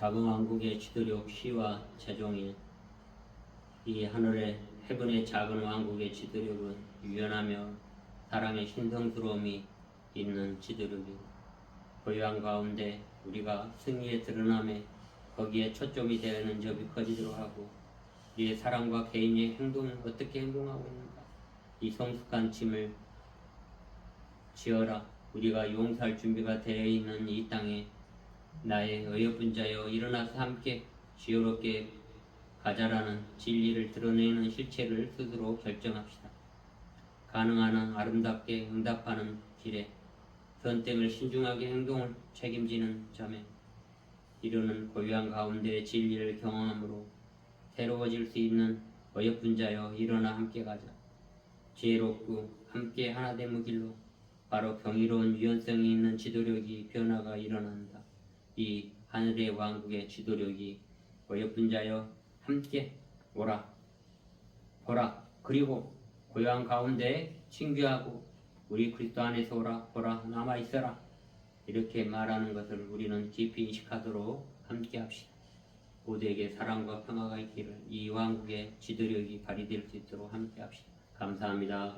작은 왕국의 지도력 시와 제종일 이 하늘의 해븐의 작은 왕국의 지도력은 유연하며 사랑의 신성스러움이 있는 지도력이고 고요한 가운데 우리가 승리에 드러남에 거기에 초점이 되는 점이 커지도록 하고 우리의 사랑과 개인의 행동은 어떻게 행동하고 있는가? 이 성숙한 짐을 지어라. 우리가 용서할 준비가 되어 있는 이 땅에 나의 어여쁜 자여 일어나서 함께 지혜롭게 가자라는 진리를 드러내는 실체를 스스로 결정합시다. 가능한 한 아름답게 응답하는 길에 선택을 신중하게 행동을 책임지는 점에 이루는 고요한 가운데 진리를 경험함으로 새로워질 수 있는 어여쁜 자여 일어나 함께 가자. 지혜롭고 함께 하나 되는 길로 바로 경이로운 유연성이 있는 지도력이 변화가 일어난다. 이 하늘의 왕국의 지도력이 어여쁜 자여 함께 오라 보라 그리고 고요한 가운데 친교하고 우리 그리스도 안에서 오라 보라 남아 있어라 이렇게 말하는 것을 우리는 깊이 인식하도록 함께 합시다. 모두에게 사랑과 평화가 있기를 이 왕국의 지도력이 발휘될 수 있도록 함께 합시다. 감사합니다.